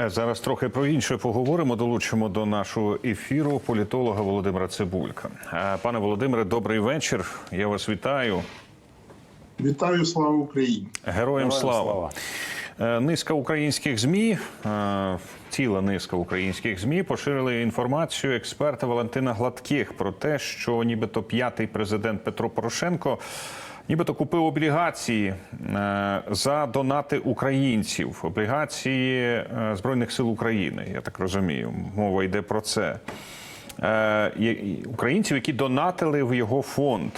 Е, Зараз трохи про інше поговоримо. Долучимо до нашого ефіру політолога Володимира Цибулька. Е, Пане Володимире, добрий вечір. Я вас вітаю. Вітаю, слава Україні! Героям слава. Е, Низка українських змі, ціла низка українських змі поширили інформацію експерта Валентина Гладких про те, що нібито п'ятий президент Петро Порошенко нібито купив облігації е, за донати українців, облігації е, збройних сил України. Я так розумію, мова йде про це. Е, Українців, які донатили в його фонд.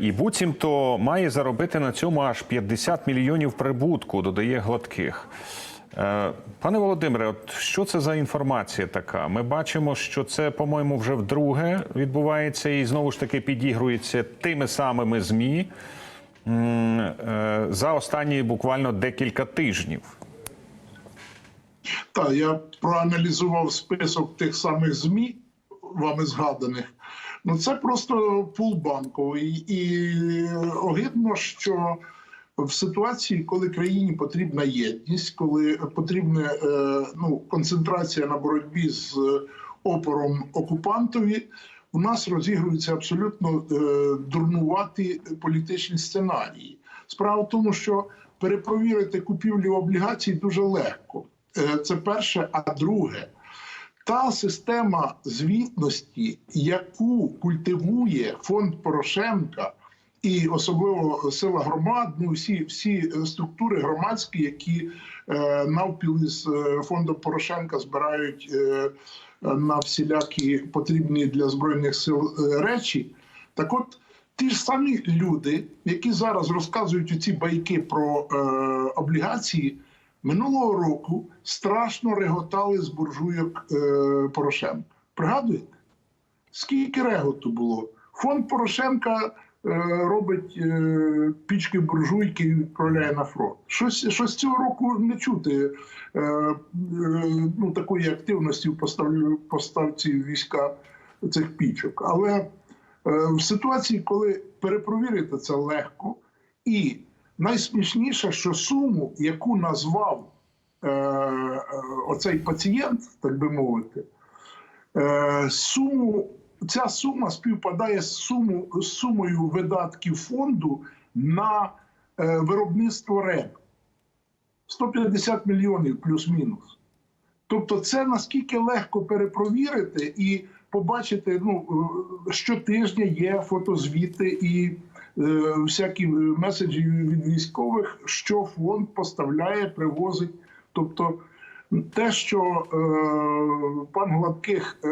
І буцімто має заробити на цьому аж 50 мільйонів прибутку, додає гладких. Е, Пане Володимире, от що це за інформація така? Ми бачимо, що це, по-моєму, вже вдруге відбувається і знову ж таки підігрується тими самими ЗМІ е, за останні буквально декілька тижнів. Так, я проаналізував список тих самих ЗМІ, вами згаданих. Ну це просто пул банковий. І огидно, що в ситуації, коли країні потрібна єдність, коли потрібна е, ну, концентрація на боротьбі з опором окупантові, у нас розігруються абсолютно е, дурнуваті політичні сценарії. Справа в тому, що перепровірити купівлю облігацій дуже легко. Е, Це перше, а друге. Та система звітності, яку культивує фонд Порошенка, і особливо сила громад, ну всі всі структури громадські, які е, навпіл із е, фондом Порошенка збирають е, на всілякі потрібні для збройних сил е, речі. Так от ті ж самі люди, які зараз розказують ці байки про е, облігації, минулого року страшно реготали з буржуйок е, Порошенка. Пригадуєте? Скільки реготу було? Фонд Порошенка робить е, пічки буржуйки і відправляє на фронт. Щось, щось цього року не чути е, е, ну, такої активності в поставці війська цих пічок. Але е, в ситуації, коли перепровірити це легко, і найсмішніше, що суму, яку назвав е, е, оцей пацієнт, так би мовити, е, суму, ця сума співпадає з, суму, сумою видатків фонду на е, виробництво РЕБ. 150 мільйонів плюс-мінус. Тобто, це наскільки легко перепровірити і побачити, ну е, щотижня є фотозвіти і е, всякі меседжі від військових, що фонд поставляє, привозить. Тобто, те, що е, пан Гладких е,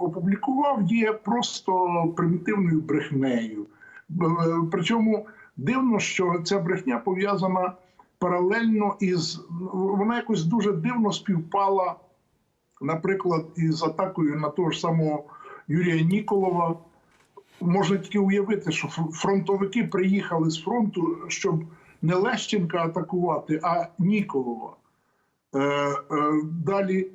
опублікував, є просто примітивною брехнею. Е, Причому дивно, що ця брехня пов'язана паралельно із вона якось дуже дивно співпала, наприклад, із атакою на того ж самого Юрія Ніколова. Можна тільки уявити, що фронтовики приїхали з фронту, щоб не Лещенка атакувати, а Ніколова. Е, е, далі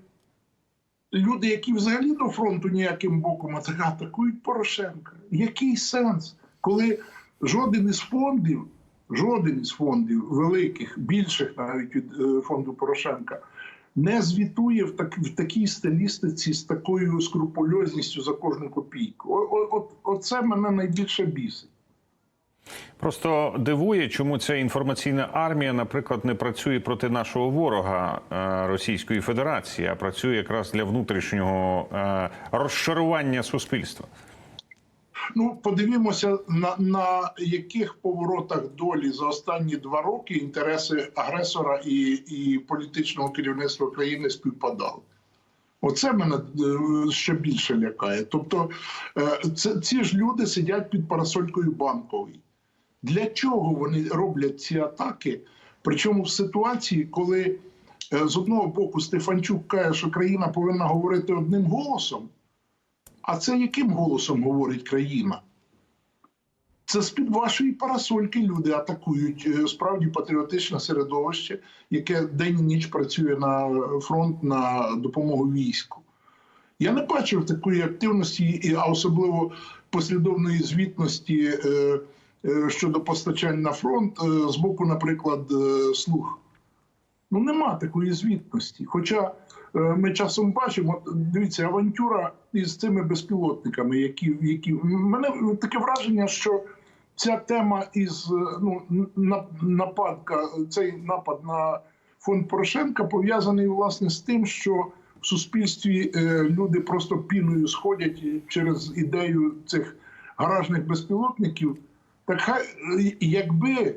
люди, які взагалі до фронту ніяким боком атакують Порошенка. Який сенс, коли жоден із фондів, жоден із фондів великих, більших навіть від е, фонду Порошенка, не звітує в, так, в такій стилістиці з такою скрупульозністю за кожну копійку. О- о- От, оце мене найбільше бісить. Просто дивує, чому ця інформаційна армія, наприклад, не працює проти нашого ворога е, Російської Федерації, а працює якраз для внутрішнього е, розшарування суспільства. Ну, подивімося на, на яких поворотах долі за останні два роки інтереси агресора і, і політичного керівництва країни співпадали. Оце мене е, ще більше лякає. Тобто, це, ці ж люди сидять під парасолькою банкової. Для чого вони роблять ці атаки? Причому в ситуації, коли е, з одного боку Стефанчук каже, що країна повинна говорити одним голосом. А це яким голосом говорить країна? Це з-під вашої парасольки люди атакують е, справді патріотичне середовище, яке день і ніч працює на фронт на допомогу війську. Я не бачив такої активності, а особливо послідовної звітності е, щодо постачань на фронт е, з боку, наприклад, е, слуг. Ну нема такої звітності. Хоча е, ми часом бачимо, дивіться, авантюра із цими безпілотниками, які, які мене таке враження, що ця тема із е, ну, на- нападка, цей напад на фонд Порошенка пов'язаний власне з тим, що в суспільстві е, люди просто піною сходять через ідею цих гаражних безпілотників. Так хай е, якби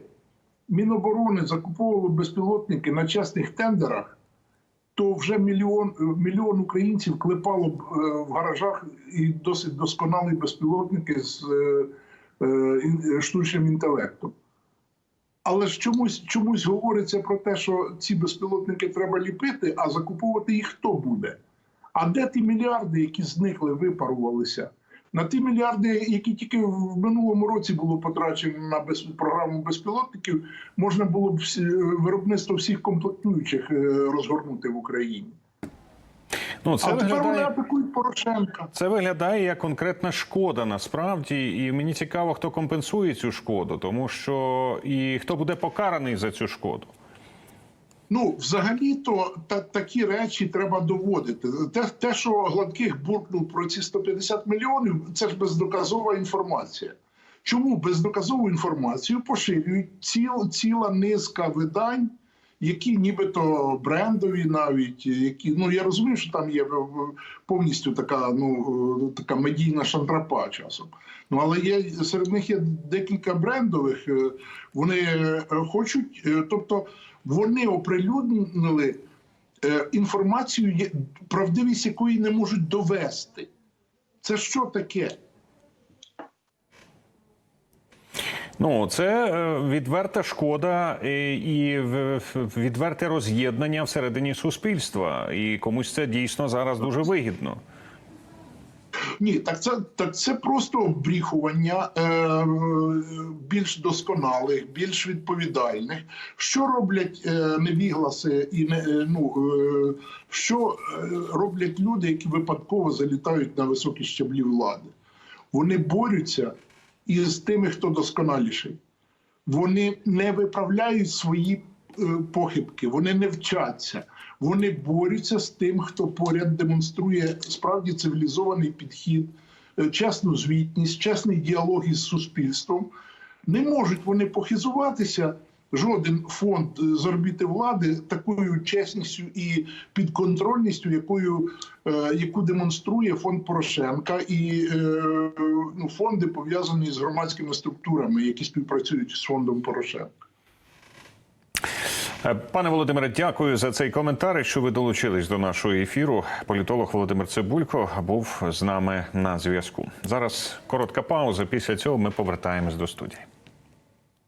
Міноборони закуповувало безпілотники на чесних тендерах, то вже мільйон, е, мільйон українців клепало б е, в гаражах і досить досконалі безпілотники з штучним інтелектом. Але ж чомусь, чомусь говориться про те, що ці безпілотники треба ліпити, а закуповувати їх хто буде? А де ті мільярди, які зникли, випарувалися? На ті мільярди, які тільки в минулому році було потрачено на без, програму безпілотників, можна було б всі, виробництво всіх комплектуючих е, розгорнути в Україні. Ну це а тепер вони виглядає. атакують Порошенка. Це виглядає як конкретна шкода насправді, і мені цікаво, хто компенсує цю шкоду, тому що і хто буде покараний за цю шкоду. Ну, взагалі-то та, такі речі треба доводити. Те, те, що гладких буркнув про ці 150 мільйонів, це ж бездоказова інформація. Чому бездоказову інформацію поширюють ціл, ціла низка видань, які нібито брендові, навіть які ну я розумію, що там є повністю така, ну е, така медійна шантрапа часом. Ну але є серед них є декілька брендових. е, Вони е, хочуть, тобто вони оприлюднили інформацію, правдивість якої не можуть довести. Це що таке? Ну це е, відверта шкода е, і відверте роз'єднання всередині суспільства. І комусь це дійсно зараз дуже вигідно. Ні, так це так це просто обріхування е, більш досконалих, більш відповідальних. Що роблять е, невігласи і не е, ну е, що роблять люди, які випадково залітають на високі щаблі влади? Вони борються із тими, хто досконаліший. Вони не виправляють свої е, похибки, вони не вчаться. Вони борються з тим, хто поряд демонструє справді цивілізований підхід, е, чесну звітність, чесний діалог із суспільством. Не можуть вони похизуватися. Жоден фонд е, з орбіти влади такою чесністю і підконтрольністю, якою е, яку демонструє фонд Порошенка, і е, ну, фонди пов'язані з громадськими структурами, які співпрацюють з фондом Порошенка. Е, Пане Володимире, дякую за цей коментар. Що ви долучились до нашого ефіру? Політолог Володимир Цибулько був з нами на зв'язку. Зараз коротка пауза. Після цього ми повертаємось до студії.